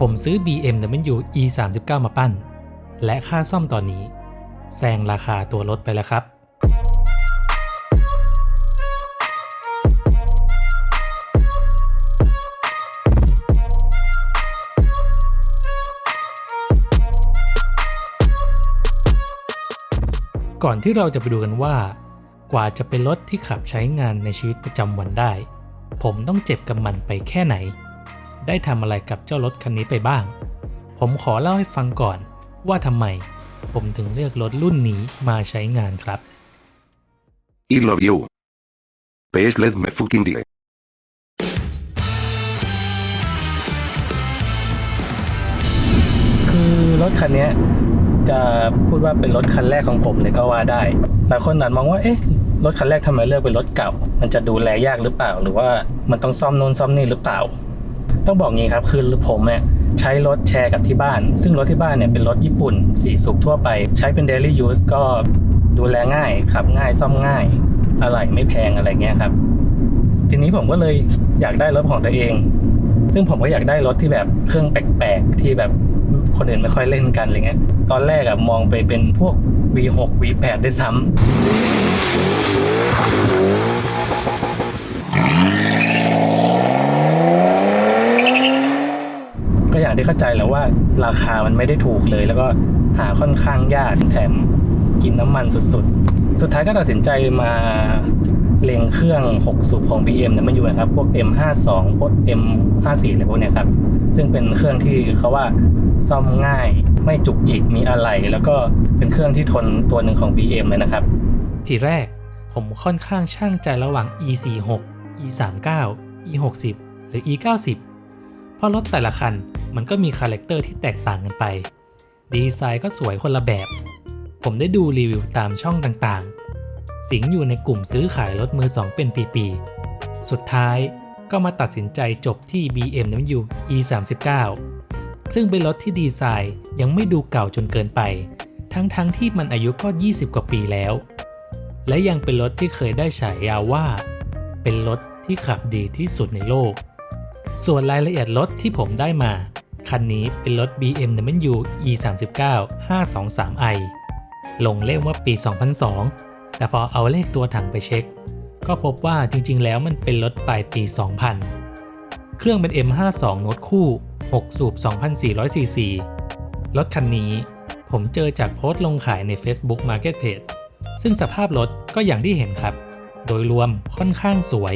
ผมซื้อ BMW E39 มาปั้น และค่าซ่อมตอนนี้แซงราคาตัวรถไปแล้วครับ ก่อนที่เราจะไปดูกันว่า กว่าจะเป็นรถที่ขับใช้งานในชีวิตประจำวันได้ ผมต้องเจ็บกับมันไปแค่ไหน ได้ทำอะไรกับเจ้ารถคันนี้ไปบ้าง ผมขอเล่าให้ฟังก่อนว่าทำไมผมถึงเลือกรถรุ่นนี้มาใช้งานครับ I love you. PS let me fucking die. คือรถคันเนี้ยจะพูดว่าเป็นรถคันแรกของผมเลยก็ว่าได้ หลายคนอาจมองว่า เอ๊ะ รถคันแรกทำไมเลือกเป็นรถเก่า มันจะดูแลยากหรือเปล่า หรือว่ามันต้องซ่อมนู่นซ่อมนี่หรือเปล่า ต้องบอกงี้ครับคือผมเนี่ยใช้รถแชร์กับที่บ้าน ซึ่งรถที่บ้านเนี่ยเป็นรถญี่ปุ่นสี่สูบทั่วไป ใช้เป็น daily use ก็ดูแลง่ายขับง่ายซ่อมง่ายอะไรไม่แพงอะไรเงี้ยครับ ทีนี้ผมก็เลยอยากได้รถของตัวเอง ซึ่งผมก็อยากได้รถที่แบบเครื่องแปลกๆ ที่แบบคนอื่นไม่ค่อยเล่นกันอะไรเงี้ย ตอนแรกอะมองไปเป็นพวก V6 V8 ได้ซ้ำก็อย่างที่ เข้าใจแหล้วว่าราคามันไม่ได้ถูกเลย แล้วก็หาค่อนข้างยากแถมกินน้ำมันสุดๆ สุดท้ายก็ตัดสินใจมาเลงเครื่อง 6 สูบของ BM เนี่ยมันอยู่นะครับ พวก M52 พวก M54 อะไรพวกเนี้ยครับ ซึ่งเป็นเครื่องที่เขาว่าซ่อมง่ายไม่จุกจิกมีอะไร แล้วก็เป็นเครื่องที่ทนตัวหนึ่งของ BM เลยนะครับ ทีแรกผมค่อนข้างช่างใจระหว่าง E46 E39 E60 หรือ E90 ราะรถแต่ละคันมันก็มีคาแรคเตอร์ที่แตกต่างกันไป ดีไซน์ก็สวยคนละแบบ ผมได้ดูรีวิวตามช่องต่างๆ สิงอยู่ในกลุ่มซื้อขายรถมือสองเป็นปีๆ สุดท้ายก็มาตัดสินใจจบที่ BMW E39 ซึ่งเป็นรถที่ดีไซน์ยังไม่ดูเก่าจนเกินไป ทั้งๆทที่มันอายุก็ 20 กว่าปีแล้ว และยังเป็นรถที่เคยได้ฉายาว่า เป็นรถที่ขับดีที่สุดในโลก ส่วนรายละเอียดรถที่ผมได้มา คันนี้เป็นรถ BMW E39 523i ลงเล่มว่าปี 2002 แต่พอเอาเลขตัวถังไปเช็ค ก็พบว่าจริงๆ แล้วมันเป็นรถปลายปี 2000 เครื่องเป็น M52 โน้ตคู่ 6 สูบ 2,400ซีซีรถคันนี้ผมเจอจากโพสต์ลงขายใน Facebook Marketplace ซึ่งสภาพรถก็อย่างที่เห็นครับ โดยรวมค่อนข้างสวย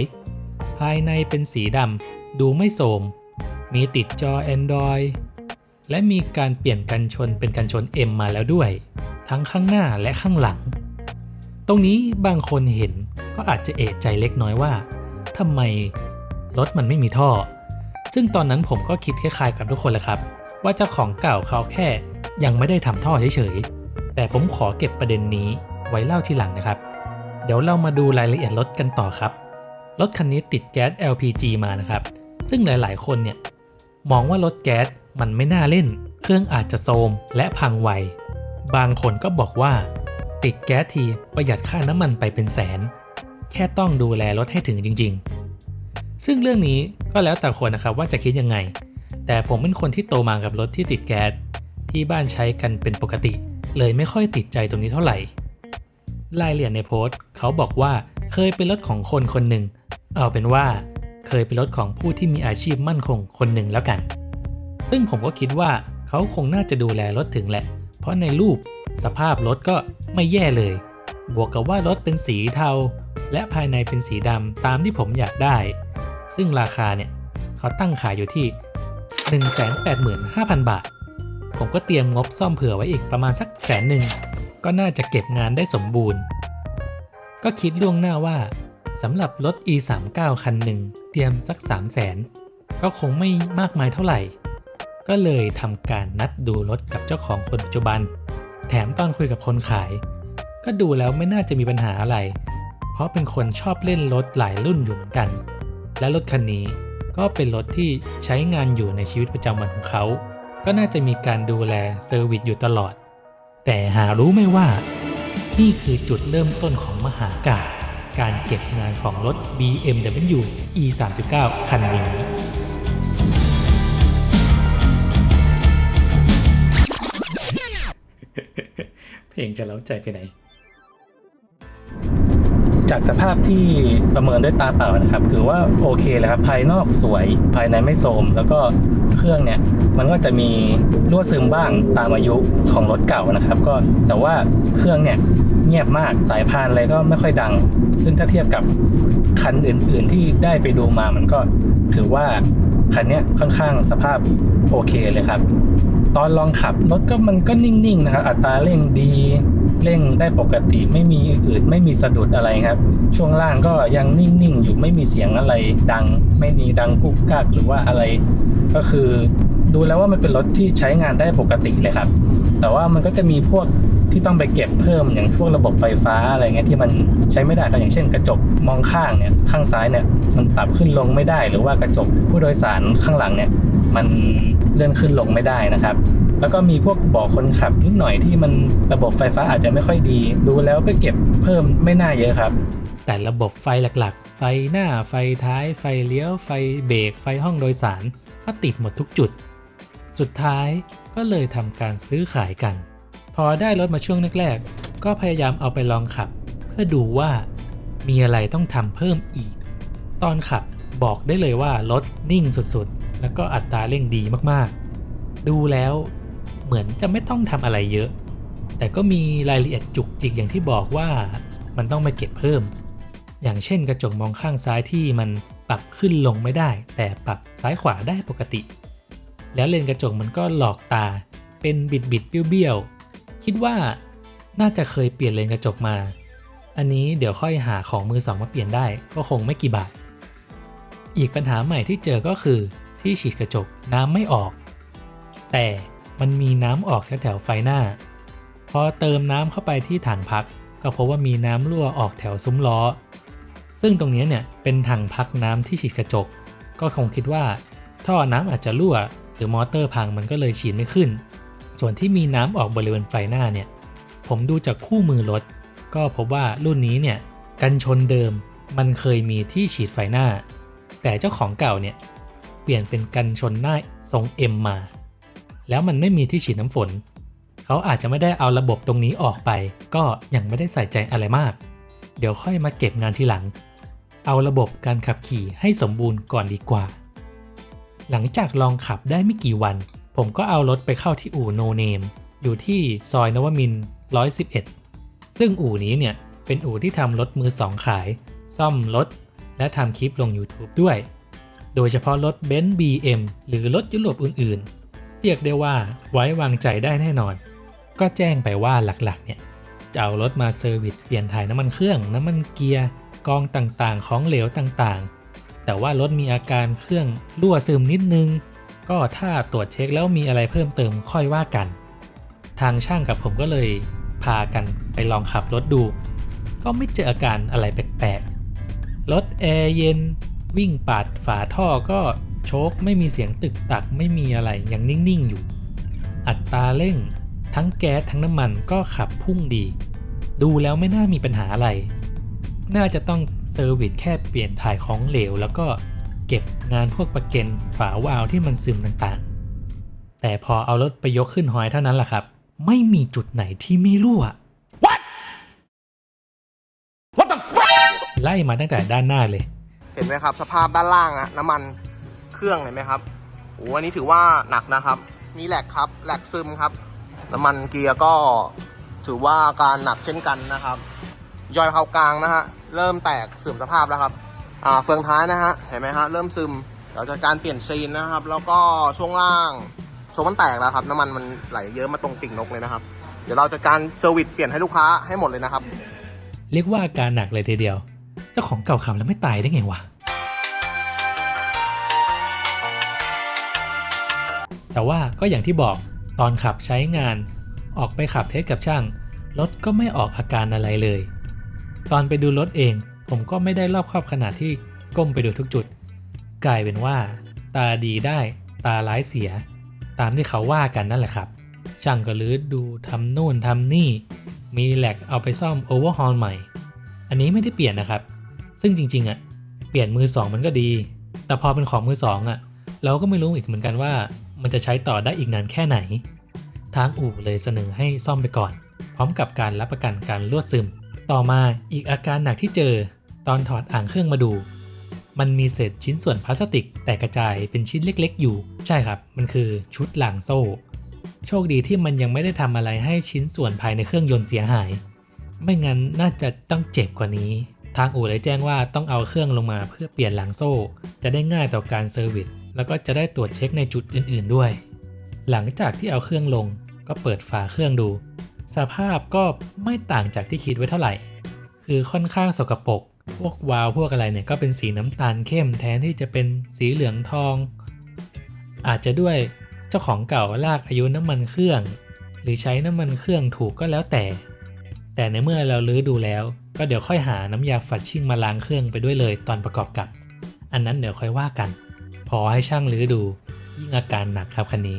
ภายในเป็นสีดำ ดูไม่โสม มีติดจอ Android และมีการเปลี่ยนกันชนเป็นกันชน M มาแล้วด้วย ทั้งข้างหน้าและข้างหลัง ตรงนี้บางคนเห็นก็อาจจะเอะใจเล็กน้อยว่าทำไมรถมันไม่มีท่อ ซึ่งตอนนั้นผมก็คิดคล้ายๆกับทุกคนแหละครับ ว่าเจ้าของเก่าเขาแค่ยังไม่ได้ทำท่อเฉยๆ แต่ผมขอเก็บประเด็นนี้ไว้เล่าทีหลังนะครับ เดี๋ยวเรามาดูรายละเอียดรถกันต่อครับ รถคันนี้ติดแก๊ส LPG มานะครับ ซึ่งหลายๆ คนเนี่ยมองว่ารถแก๊สมันไม่น่าเล่น เครื่องอาจจะโทมและพังไว บางคนก็บอกว่า ติดแก๊สทีประหยัดค่าน้ำมันไปเป็นแสน แค่ต้องดูแลรถให้ถึงจริง ๆ ซึ่งเรื่องนี้ก็แล้วแต่คนนะครับว่าจะคิดยังไง แต่ผมเป็นคนที่โตมากับรถที่ติดแก๊สที่บ้านใช้กันเป็นปกติ เลยไม่ค่อยติดใจตรงนี้เท่าไหร่รายละเอียดในโพสต์ เขาบอกว่าเคยเป็นรถของคนคนหนึ่ง เอาเป็นว่า เคยเป็นรถของผู้ที่มีอาชีพมั่นคงคนหนึ่งแล้วกัน ซึ่งผมก็คิดว่าเขาคงน่าจะดูแลรถถึงแหละ เพราะในรูปสภาพรถก็ไม่แย่เลย บวกกับว่ารถเป็นสีเทา และภายในเป็นสีดำตามที่ผมอยากได้ ซึ่งราคาเนี่ยเขาตั้งขายอยู่ที่ 185,000 บาท ผมก็เตรียมงบซ่อมเผื่อไว้อีกประมาณสักแสนหนึ่ง ก็น่าจะเก็บงานได้สมบูรณ์ ก็คิดล่วงหน้าว่า สำหรับรถ e39 คันหนึ่งเตรียมสัก 3 0 0แสนก็คงไม่มากมายเท่าไหร่ ก็เลยทำการนัดดูรถกับเจ้าของคนปัจจุบัน แถมตอนคุยกับคนขาย ก็ดูแล้วไม่น่าจะมีปัญหาอะไร เพราะเป็นคนชอบเล่นรถหลายรุ่นอยู่เหมือนกัน และรถคันนี้ก็เป็นรถที่ใช้งานอยู่ในชีวิตประจำวันของเขา ก็น่าจะมีการดูแลเซอร์วิสอยู่ตลอด แต่หารู้ไหมว่า นี่คือจุดเริ่มต้นของมหากาพย์ การเก็บงานของรถ BMW E39 คันนี้เพลงจะเล้าใจไปไหน จากสภาพที่ประเมินด้วยตาเปล่านะครับ ถือว่าโอเคเลยครับ ภายนอกสวย ภายในไม่โทมแล้วก็เครื่องเนี่ย มันก็จะมีรั่วซึมบ้างตามอายุของรถเก่านะครับ ก็แต่ว่าเครื่องเนี่ยเงียบมากสายพานอะไรก็ไม่ค่อยดัง ซึ่งถ้าเทียบกับคันอื่น ๆ ที่ได้ไปดูมามันก็ถือว่าคันนี้ค่อนข้างสภาพโอเคเลยครับ ตอนลองขับรถก็มันก็นิ่ง ๆ นะครับ อัตราเร่งดีเร่งได้ปกติไม่มีอืดไม่มีสะดุดอะไรครับ ช่วงล่างก็ยังนิ่ง ๆ อยู่ไม่มีเสียงอะไรดัง ไม่มีดังกุกกักหรือว่าอะไร ก็คือดูแล้วว่ามันเป็นรถที่ใช้งานได้ปกติเลยครับ แต่ว่ามันก็จะมีพวก ที่ต้องไปเก็บเพิ่มอย่างพวกระบบไฟฟ้าอะไรเงี้ยที่มันใช้ไม่ได้ครับอย่างเช่น กระจกมองข้างเนี่ยข้างซ้ายเนี่ยมันปรับขึ้นลงไม่ได้ หรือว่ากระจกผู้โดยสารข้างหลังเนี่ยมันเลื่อนขึ้นลงไม่ได้นะครับ แล้วก็มีพวกบาะคนขับนิดหน่อยที่มันระบบไฟฟ้าอาจจะไม่ค่อยดี ดูแล้วไปเก็บเพิ่มไม่น่าเยอะครับ แต่ระบบไฟหลักๆ ไฟหน้าไฟท้าย ไฟเลี้ยว ไฟเบรกไฟห้องโดยสาร ก็ติดหมดทุกจุด สุดท้ายก็เลยทำการซื้อขายกัน อได้รถมาช่วงแรกๆ ก็พยายามเอาไปลองขับ เพื่อดูว่ามีอะไรต้องทำเพิ่มอีก ตอนขับบอกได้เลยว่ารถนิ่งสุดๆ แล้วก็อัตราเร่งดีมากๆ ดูแล้วเหมือนจะไม่ต้องทำอะไรเยอะ แต่ก็มีรายละเอียดจุกจิกอย่างที่บอกว่ามันต้องมาเก็บเพิ่ม อย่างเช่นกระจกมองข้างซ้ายที่มันปรับขึ้นลงไม่ได้ แต่ปรับซ้ายขวาได้ปกติ แล้วเลนกระจกมันก็หลอกตาเป็นบิดบิดๆเบี้ยวๆ คิดว่าน่าจะเคยเปลี่ยนเลนกระจกมา อันนี้เดี๋ยวค่อยหาของมือสองมาเปลี่ยนได้ก็คงไม่กี่บาท อีกปัญหาใหม่ที่เจอก็คือที่ฉีดกระจกน้ำไม่ออก แต่มันมีน้ำออกแถวไฟหน้า พอเติมน้ำเข้าไปที่ถังพัก ก็พบว่ามีน้ำรั่วออกแถวซุ้มล้อ ซึ่งตรงนี้เนี่ยเป็นถังพักน้ำที่ฉีดกระจก ก็คงคิดว่า ท่อน้ำอาจจะรั่ว หรือมอเตอร์พังมันก็เลยฉีดไม่ขึ้น ส่วนที่มีน้ำออกบริเวณไฟหน้าเนี่ย ผมดูจากคู่มือรถ ก็พบว่ารุ่นนี้เนี่ยกันชนเดิมมันเคยมีที่ฉีดไฟหน้า แต่เจ้าของเก่าเนี่ยเปลี่ยนเป็นกันชนหน้าทรง M มา แล้วมันไม่มีที่ฉีดน้ำฝน เขาอาจจะไม่ได้เอาระบบตรงนี้ออกไป ก็ยังไม่ได้ใส่ใจอะไรมาก เดี๋ยวค่อยมาเก็บงานทีหลัง เอาระบบการขับขี่ให้สมบูรณ์ก่อนดีกว่า หลังจากลองขับได้ไม่กี่วัน ผมก็เอารถไปเข้าที่อู่โนเนมอยู่ที่ซอยนวมิน 111 ซึ่งอู่นี้เนี่ย เป็นอู่ที่ทำรถมือสองขาย ซ่อมรถ และทำคลิปลง YouTube ด้วย โดยเฉพาะรถเบนซ์ BM หรือรถยุโรปอื่นๆ เรียกได้ว่าไว้วางใจได้แน่นอน ก็แจ้งไปว่าหลักๆ เนี่ย จะเอารถมาเซอร์วิสเปลี่ยนถ่ายน้ำมันเครื่อง น้ำมันเกียร์ กองต่างๆ ของเหลวต่างๆ แต่ว่ารถมีอาการเครื่องรั่วซึมนิดนึง ก็ถ้าตรวจเช็คแล้วมีอะไรเพิ่มเติมค่อยว่ากัน ทางช่างกับผมก็เลยพากันไปลองขับรถดู ก็ไม่เจออาการอะไรแปลกๆ รถแอร์เย็น วิ่งปาดฝาท่อก็โชคไม่มีเสียงตึกตักไม่มีอะไรยังนิ่งๆอยู่ อัตราเร่ง ทั้งแก๊สทั้งน้ำมันก็ขับพุ่งดี ดูแล้วไม่น่ามีปัญหาอะไร น่าจะต้องเซอร์วิสแค่เปลี่ยนถ่ายของเหลวแล้วก็ เก็บงานพวกประเก็นฝาวาล์วที่มันซึมต่างๆ แต่พอเอารถไปยกขึ้นหอยเท่านั้นแหละครับ ไม่มีจุดไหนที่ไม่รั่วไล่มาตั้งแต่ด้านหน้าเลย เห็นไหมครับ สภาพด้านล่างอะน้ำมันเครื่องเห็นไหมครับโอ้อันนี้ถือว่าหนักนะครับ มีแหลกครับแหลกซึมครับ น้ำมันเกียร์ก็ถือว่าการหนักเช่นกันนะครับยอยเข้ากลางนะฮะเริ่มแตกเสื่อมสภาพแล้วครับอ่า เฟืองท้ายนะฮะ เห็นไหมฮะ เริ่มซึมเดี๋ยวจะการเปลี่ยนซีนนะครับ แล้วก็ช่วงล่างโชว์มันแตกแล้วครับ น้ำมันมันไหลเยอะมาตรงติ่งนกเลยนะครับ เดี๋ยวเราจะการเซอร์วิสเปลี่ยนให้ลูกค้าให้หมดเลยนะครับ เรียกว่าอาการหนักเลยทีเดียว เจ้าของเก่าขับแล้วไม่ตายได้ไงวะ แต่ว่าก็อย่างที่บอกตอนขับใช้งาน ออกไปขับเทสกับช่างรถก็ไม่ออกอาการอะไรเลย ตอนไปดูรถเอง ผมก็ไม่ได้รอบครอบขนาดที่ก้มไปดูทุกจุด กลายเป็นว่า ตาดีได้ตาร้ายเสีย ตามที่เขาว่ากันนั่นแหละครับ ช่างก็ลื้อดูทำนู่นทำนี่ มีแหลกเอาไปซ่อมโอเวอร์ฮอลใหม่ อันนี้ไม่ได้เปลี่ยนนะครับ ซึ่งจริงๆอะ่ะเปลี่ยนมือสองมันก็ดี แต่พอเป็นของมือสองอะ เราก็ไม่รู้อีกเหมือนกันว่า มันจะใช้ต่อได้อีกนานแค่ไหน ทางอู่เลยเสนอให้ซ่อมไปก่อน พร้อมกับการรับประกันการรั่วซึม ต่อมาอีกอาการหนักที่เจอ ตอนถอดอ่างเครื่องมาดู มันมีเศษชิ้นส่วนพลาสติก แตกกระจายเป็นชิ้นเล็ก ๆ อยู่ ใช่ครับ มันคือชุดหลังโซ่ โชคดีที่มันยังไม่ได้ทำอะไรให้ชิ้นส่วนภายในเครื่องยนต์เสียหาย ไม่งั้นน่าจะต้องเจ็บกว่านี้ทางอู่เลยแจ้งว่าต้องเอาเครื่องลงมาเพื่อเปลี่ยนหลังโซ่ จะได้ง่ายต่อการเซอร์วิสแล้วก็จะได้ตรวจเช็คในจุดอื่น ๆด้วย หลังจากที่เอาเครื่องลงก็เปิดฝาเครื่องดู สภาพก็ไม่ต่างจากที่คิดไว้เท่าไหร่ คือค่อนข้างสกปรก พวกวาล์วพวกอะไรเนี่ยก็เป็นสีน้ำตาลเข้มแทนที่จะเป็นสีเหลืองทอง อาจจะด้วยเจ้าของเก่าลากอายุน้ำมันเครื่อง หรือใช้น้ำมันเครื่องถูกก็แล้วแต่ แต่ในเมื่อเราลื้อดูแล้ว ก็เดี๋ยวค่อยหาน้ำยาฝัดชิ่งมาล้างเครื่องไปด้วยเลยตอนประกอบกับ อันนั้นเดี๋ยวค่อยว่ากัน พอให้ช่างลื้อดูยิ่งอาการหนักครับคันนี้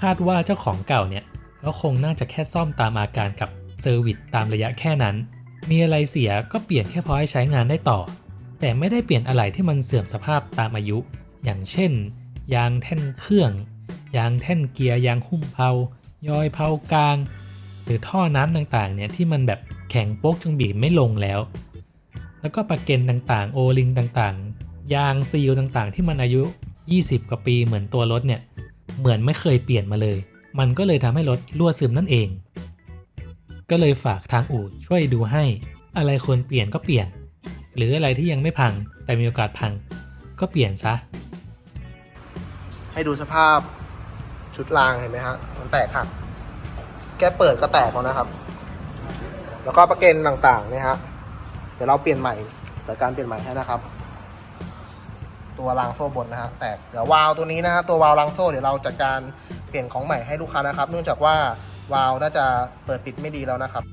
คาดว่าเจ้าของเก่าเนี่ยเขาคงน่าจะแค่ซ่อมตามอาการกับเซอร์วิสตามระยะแค่นั้น มีอะไรเสียก็เปลี่ยนแค่พอให้ใช้งานได้ต่อ แต่ไม่ได้เปลี่ยนอะไรที่มันเสื่อมสภาพตามอายุ อย่างเช่น ยางแท่นเครื่อง ยางแท่นเกียร์ ยางหุ้มเพลายอยเพลากลาง หรือท่อน้ำต่างๆเนี่ยที่มันแบบแข็งโป๊กจนบีบไม่ลงแล้ว แล้วก็ประเก็นต่างๆ โอลิงต่างๆ ยางซีลต่างๆ ที่มันอายุ 20 กว่าปีเหมือนตัวรถเนี่ย เหมือนไม่เคยเปลี่ยนมาเลย มันก็เลยทำให้รถรั่วซึมนั่นเอง ก็เลยฝากทางอู่ช่วยดูให้ อะไรควรเปลี่ยนก็เปลี่ยน หรืออะไรที่ยังไม่พังแต่มีโอกาสพัง ก็เปลี่ยนซะ ให้ดูสภาพชุดรางเห็นไหมฮะ มันแตกหักแก้เปิดก็แตกแล้วนะครับ แล้วก็ประเก็นต่างๆเนี่ยฮะ เดี๋ยวเราเปลี่ยนใหม่จัดการเปลี่ยนใหม่ให้นะครับ ตัวรางโซ่บนนะฮะ แตก เดี๋ยววาล์วตัวนี้นะฮะ ตัววาล์วรางโซ่เดี๋ยวเราจัดการเปลี่ยนของใหม่ให้ลูกค้านะครับ เนื่องจากว่า วาล์วน่าจะเปิดปิดไม่ดีแล้วนะครับ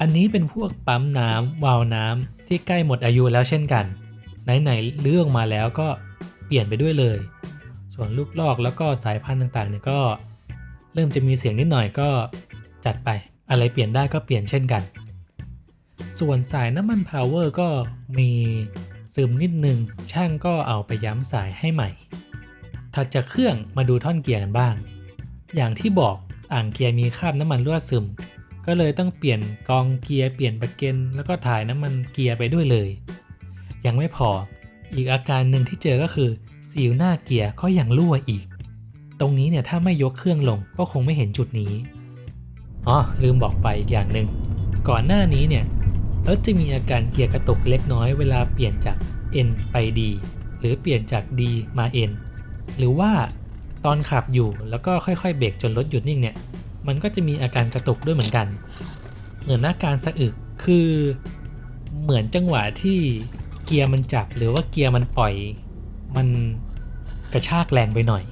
อันนี้เป็นพวกปั๊มน้ำวาล์วน้ำที่ใกล้หมดอายุแล้วเช่นกัน ไหนๆเลือกมาแล้วก็เปลี่ยนไปด้วยเลย ส่วนลูกลอกแล้วก็สายพันธุ์ต่างๆเนี่ยก็ เริ่มจะมีเสียงนิดหน่อยก็จัดไปอะไรเปลี่ยนได้ก็เปลี่ยนเช่นกัน ส่วนสายน้ำมันพาวเวอร์ก็มีซึมนิดนึงช่างก็เอาไปย้ำสายให้ใหม่ ถัดจากเครื่องมาดูท่อนเกียร์กันบ้าง อย่างที่บอกอ่างเกียร์มีคราบน้ำมันรั่วซึม ก็เลยต้องเปลี่ยนกองเกียร์เปลี่ยนประเกนแล้วก็ถ่ายน้ำมันเกียร์ไปด้วยเลย ยังไม่พออีกอาการหนึ่งที่เจอก็คือซีลหน้าเกียร์ก็ยังรั่วอีก ตรงนี้เนี่ยถ้าไม่ยกเครื่องลงก็คงไม่เห็นจุดนี้อ๋อลืมบอกไปอีกอย่างหนึ่งก่อนหน้านี้เนี่ยรถจะมีอาการเกียร์กระตุกเล็กน้อยเวลาเปลี่ยนจาก N ไป D หรือเปลี่ยนจาก D มา N หรือว่า ตอนขับอยู่แล้วก็ค่อยๆเบรกจนรถหยุดนิ่งเนี่ย มันก็จะมีอาการกระตุกด้วยเหมือนกัน เหมือนอาการสะอึกคือเหมือนจังหวะที่เกียร์มันจับหรือว่าเกียร์มันปล่อยมันกระชากแรงไปหน่อย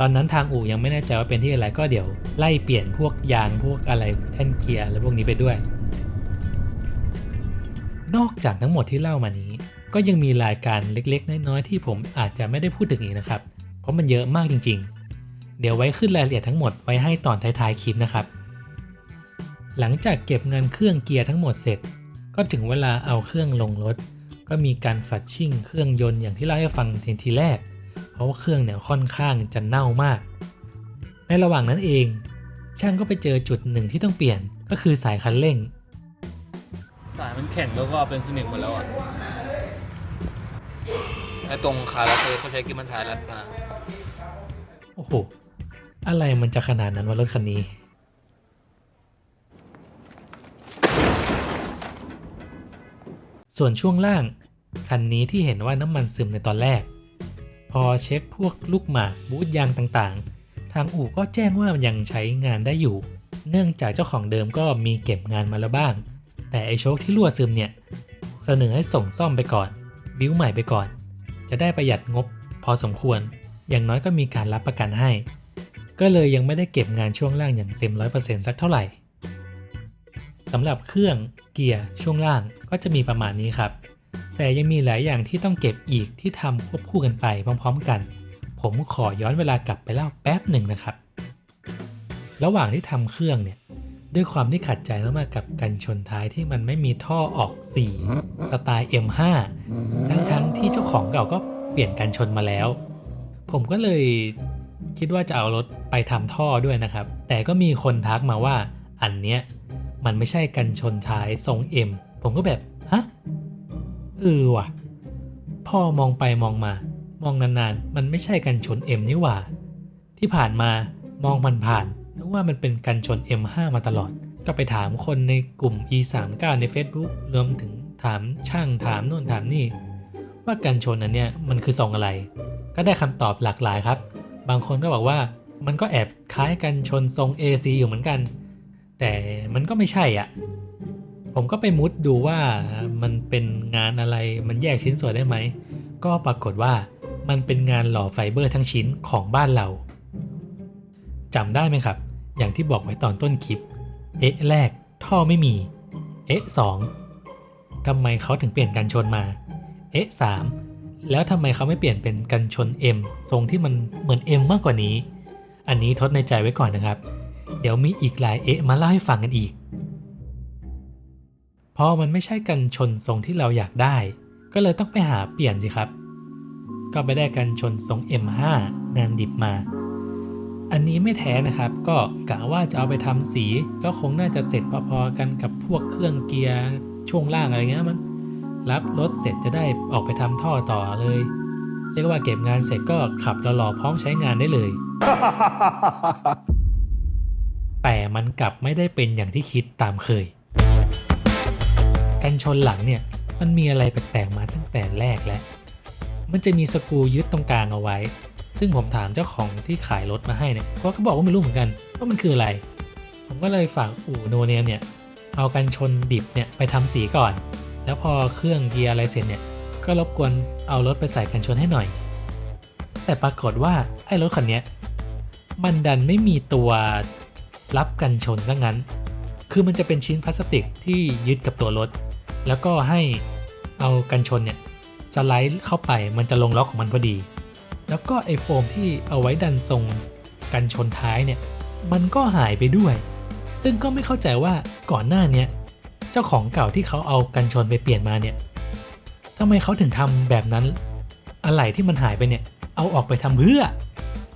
ตอนนั้นทางอู่ยังไม่แน่ใจว่าเป็นที่อะไรก็เดี๋ยวไล่เปลี่ยนพวกยางพวกอะไรแท่นเกียร์อะไรพวกนี้ไปด้วย นอกจากทั้งหมดที่เล่ามานี้ ก็ยังมีรายการเล็กๆ น้อยๆที่ผมอาจจะไม่ได้พูดถึงอีกนะครับ เพราะมันเยอะมากจริง ๆ เดี๋ยวไว้ขึ้นรายละเอียดทั้งหมดไว้ให้ตอนท้ายๆคลิปนะครับ หลังจากเก็บเงินเครื่องเกียร์ทั้งหมดเสร็จ ก็ถึงเวลาเอาเครื่องลงรถ ก็มีการฝัดชิ่งเครื่องยนต์อย่างที่เล่าให้ฟังทีทีแรก เพราะว่าเครื่องเนี่ยค่อนข้างจะเน่ามาก ในระหว่างนั้นเอง ช่างก็ไปเจอจุดหนึ่งที่ต้องเปลี่ยนก็คือสายคันเร่ง สายมันแข็งแล้วก็เป็นสนิมหมดแล้วอะไอ้ตรงคาราเทเขาใช้กิมมันทายรัดมาโอ้โห อะไรมันจะขนาดนั้นวะรถคันนี้ ส่วนช่วงล่าง คันนี้ที่เห็นว่าน้ำมันซึมในตอนแรก พอเช็คพวกลูกหมากบูทยางต่างๆ ทางอู่ก็แจ้งว่ามันยังใช้งานได้อยู่ เนื่องจากเจ้าของเดิมก็มีเก็บงานมาแล้วบ้าง แต่ไอโชคที่รั่วซึมเนี่ย เสนอให้ส่งซ่อมไปก่อน บิ้วใหม่ไปก่อน จะได้ประหยัดงบพอสมควร อย่างน้อยก็มีการรับประกันให้ ก็เลยยังไม่ได้เก็บงานช่วงล่างอย่างเต็ม 100%สักเท่าไหร่สำหรับเครื่องเกียร์ช่วงล่างก็จะมีประมาณนี้ครับ แต่ยังมีหลายอย่างที่ต้องเก็บอีกที่ทำควบคู่กันไปพร้อม ๆ กัน ผมขอย้อนเวลากลับไปเล่าแป๊บหนึ่งนะครับ ระหว่างที่ทำเครื่องเนี่ยด้วยความที่ขัดใจมากๆกับกันชนท้ายที่มันไม่มีท่อออกสีสไตล์ M5 ทั้งๆที่เจ้าของเก่าก็เปลี่ยนกันชนมาแล้ว ผมก็เลยคิดว่าจะเอารถไปทำท่อด้วยนะครับ แต่ก็มีคนทักมาว่าอันเนี้ยมันไม่ใช่กันชนท้ายทรงเอ็มผมก็แบบ ฮะเออว่ะ พ่อมองไปมองมา มองนานๆ มันไม่ใช่กันชน M นี่หว่า ที่ผ่านมามองมันผ่านๆนึกว่ามันเป็นกันชน M5 มาตลอด ก็ไปถามคนในกลุ่ม E39 ใน Facebook รวมถึงถามช่างถามโน่นถามนี่ ว่ากันชนอันเนี้ยมันคือทรงอะไร ก็ได้คำตอบหลากหลายครับ บางคนก็บอกว่ามันก็แอบคล้ายกันชนทรง AC อยู่เหมือนกัน แต่มันก็ไม่ใช่อะ ผมก็ไปมุดดูว่ามันเป็นงานอะไรมันแยกชิ้นส่วนได้ไหม ก็ปรากฏว่ามันเป็นงานหล่อไฟเบอร์ทั้งชิ้นของบ้านเราจำได้ไหมครับ อย่างที่บอกไว้ตอนต้นคลิป เอ๊ะแรกท่อไม่มี เอ๊ะสองทำไมเขาถึงเปลี่ยนกันชนมา เอ๊ะสาม แล้วทำไมเขาไม่เปลี่ยนเป็นกันชน M ทรงที่มันเหมือน M มากกว่านี้ อันนี้ทดในใจไว้ก่อนนะครับ เดี๋ยวมีอีกหลายเอ๊ะมาเล่าให้ฟังกันอีก พอมันไม่ใช่กันชนทรงที่เราอยากได้ ก็เลยต้องไปหาเปลี่ยนสิครับ ก็ไปได้กันชนทรง M5 งานดิบมา อันนี้ไม่แท้นะครับ ก็กะว่าจะเอาไปทำสี ก็คงน่าจะเสร็จพอๆกันกับพวกเครื่องเกียร์ช่วงล่างอะไรเงี้ยมั้ง รับรถเสร็จจะได้ออกไปทำท่อต่อเลย เรียกว่าเก็บงานเสร็จก็ขับหล่อๆพร้อมใช้งานได้เลย แต่มันกลับไม่ได้เป็นอย่างที่คิดตามเคย กันชนหลังเนี่ย มันมีอะไรแปลกๆมาตั้งแต่แรกแล้ว มันจะมีสกรูยึดตรงกลางเอาไว้ ซึ่งผมถามเจ้าของที่ขายรถมาให้เนี่ยเขาก็บอกว่าไม่รู้เหมือนกันว่ามันคืออะไร ผมก็เลยฝากอู่โนเนมเนี่ยเอากันชนดิบเนี่ยไปทำสีก่อน แล้วพอเครื่องเกียร์อะไรเสร็จเนี่ย ก็รบกวนเอารถไปใส่กันชนให้หน่อย แต่ปรากฏว่าไอ้รถคันนี้มันดันไม่มีตัวรับกันชนซะงั้น คือมันจะเป็นชิ้นพลาสติกที่ยึดกับตัวรถ แล้วก็ให้เอากันชนเนี่ยสไลด์เข้าไปมันจะลงล็อกของมันพอดี แล้วก็ไอโฟมที่เอาไว้ดันทรงกันชนท้ายเนี่ย มันก็หายไปด้วย ซึ่งก็ไม่เข้าใจว่าก่อนหน้าเนี้ย เจ้าของเก่าที่เขาเอากันชนไปเปลี่ยนมาเนี่ยทำไมเขาถึงทำแบบนั้น อะไรที่มันหายไปเนี่ย เอาออกไปทำเพื่อ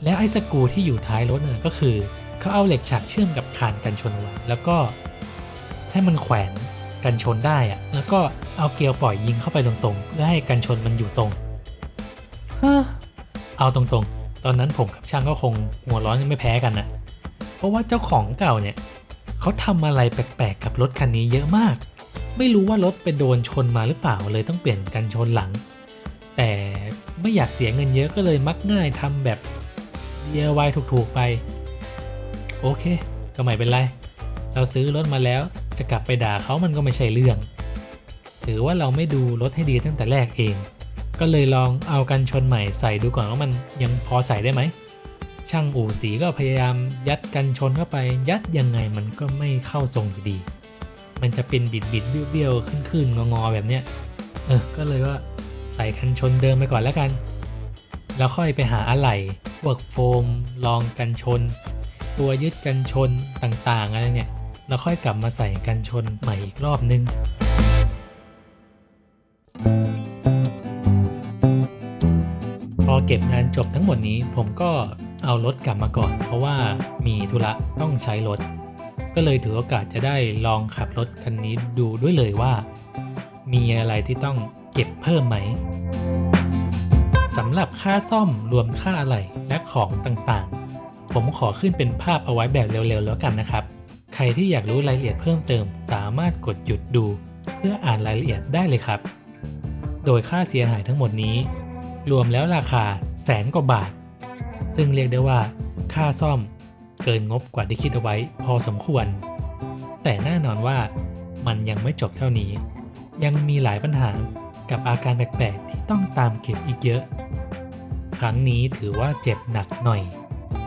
แล้วไอ้สกูที่อยู่ท้ายรถเนี่ยก็คือเขาเอาเหล็กฉากเชื่อมกับคานกันชนไว้แล้วก็ให้มันแขวนกันชนได้อะแล้วก็เอาเกลียวปล่อยยิงเข้าไปตรงๆเพื่อให้กันชนมันอยู่ทรงฮะเอาตรงๆ ตอนนั้นผมกับช่างก็คงหัวร้อนยังไม่แพ้กันนะเพราะว่าเจ้าของเก่าเนี่ย เขาทำอะไรแปลกๆกับรถคันนี้เยอะมาก ไม่รู้ว่ารถไปโดนชนมาหรือเปล่าเลยต้องเปลี่ยนกันชนหลัง แต่ไม่อยากเสียเงินเยอะก็เลยมักง่ายทำแบบ DIY ถูกๆไป โอเค ก็ไม่เป็นไร เราซื้อรถมาแล้วจะกลับไปด่าเขามันก็ไม่ใช่เรื่อง ถือว่าเราไม่ดูรถให้ดีตั้งแต่แรกเอง ก็เลยลองเอากันชนใหม่ใส่ดูก่อนว่ามันยังพอใส่ได้ไหม ช่างอู่สีก็พยายามยัดกันชนเข้าไปยัดยังไงมันก็ไม่เข้าทรงอยู่ดี มันจะเป็นบิดบิดๆเบี้ยวๆขึ้นๆงอๆแบบเนี้ยเออก็เลยว่าใส่กันชนเดิมไปก่อนแล้วกัน แล้วค่อยไปหาอะไหล่พวกโฟมรองกันชน ตัวยึดกันชนต่างๆอะไรเนี่ยแล้วค่อยกลับมาใส่กันชนใหม่อีกรอบนึงพอเก็บงานจบทั้งหมดนี้ผมก็ เอารถกลับมาก่อน เพราะว่ามีธุระต้องใช้รถ ก็เลยถือโอกาสจะได้ลองขับรถคันนี้ดูด้วยเลยว่า มีอะไรที่ต้องเก็บเพิ่มไหมสำหรับค่าซ่อมรวมค่าอะไหล่และของต่างๆ ผมขอขึ้นเป็นภาพเอาไว้แบบเร็วๆแล้วกันนะครับ ใครที่อยากรู้รายละเอียดเพิ่มเติม สามารถกดหยุดดู เพื่ออ่านรายละเอียดได้เลยครับ โดยค่าเสียหายทั้งหมดนี้ รวมแล้วราคาแสนกว่าบาท ซึ่งเรียกได้ว่า ค่าซ่อมเกินงบกว่าที่คิดเอาไว้พอสมควร แต่แน่นอนว่ามันยังไม่จบเท่านี้ ยังมีหลายปัญหากับอาการแปลกๆที่ต้องตามเก็บอีกเยอะ ครั้งนี้ถือว่าเจ็บหนักหน่อย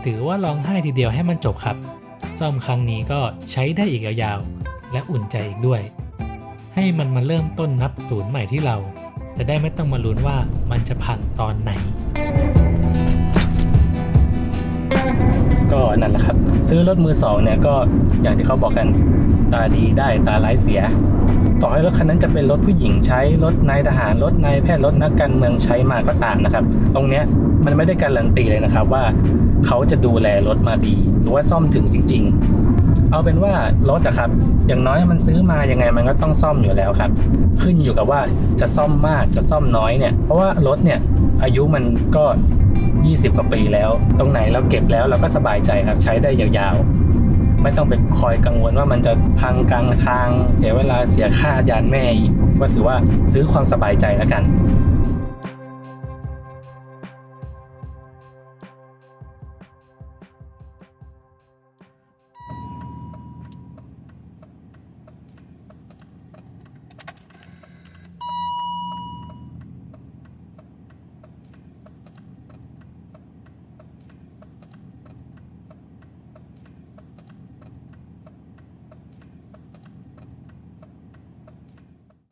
ถือว่าร้องไห้ทีเดียวให้มันจบครับ ซ่อมครั้งนี้ก็ใช้ได้อีกยาวๆ และอุ่นใจอีกด้วย ให้มันมาเริ่มต้นนับศูนย์ใหม่ที่เรา จะได้ไม่ต้องมาลุ้นว่ามันจะพังตอนไหน ก็นั่นแหละครับ ซื้อรถมือสองเนี่ยก็อย่างที่เขาบอกกันตาดีได้ตาร้ายเสีย ต่อให้รถคันนั้นจะเป็นรถผู้หญิงใช้รถนายทหารรถนายแพทย์รถนักการเมืองใช้มาก็ตามนะครับ ตรงเนี้ยมันไม่ได้การันตีเลยนะครับว่าเขาจะดูแลรถมาดี หรือว่าซ่อมถึงจริง ๆ เอาเป็นว่ารถอะครับ อย่างน้อยมันซื้อมายังไงมันก็ต้องซ่อมอยู่แล้วครับ ขึ้นอยู่กับว่าจะซ่อมมากจะซ่อมน้อยเนี่ยเพราะว่ารถเนี่ยอายุมันก็ 20 กว่าปีแล้ว ตรงไหนเราเก็บแล้วเราก็สบายใจครับใช้ได้ยาวๆ ไม่ต้องไปคอยกังวลว่ามันจะพังกลางทาง เสียเวลาเสียค่ายานแม่อีกก็ถือว่าซื้อความสบายใจแล้วกัน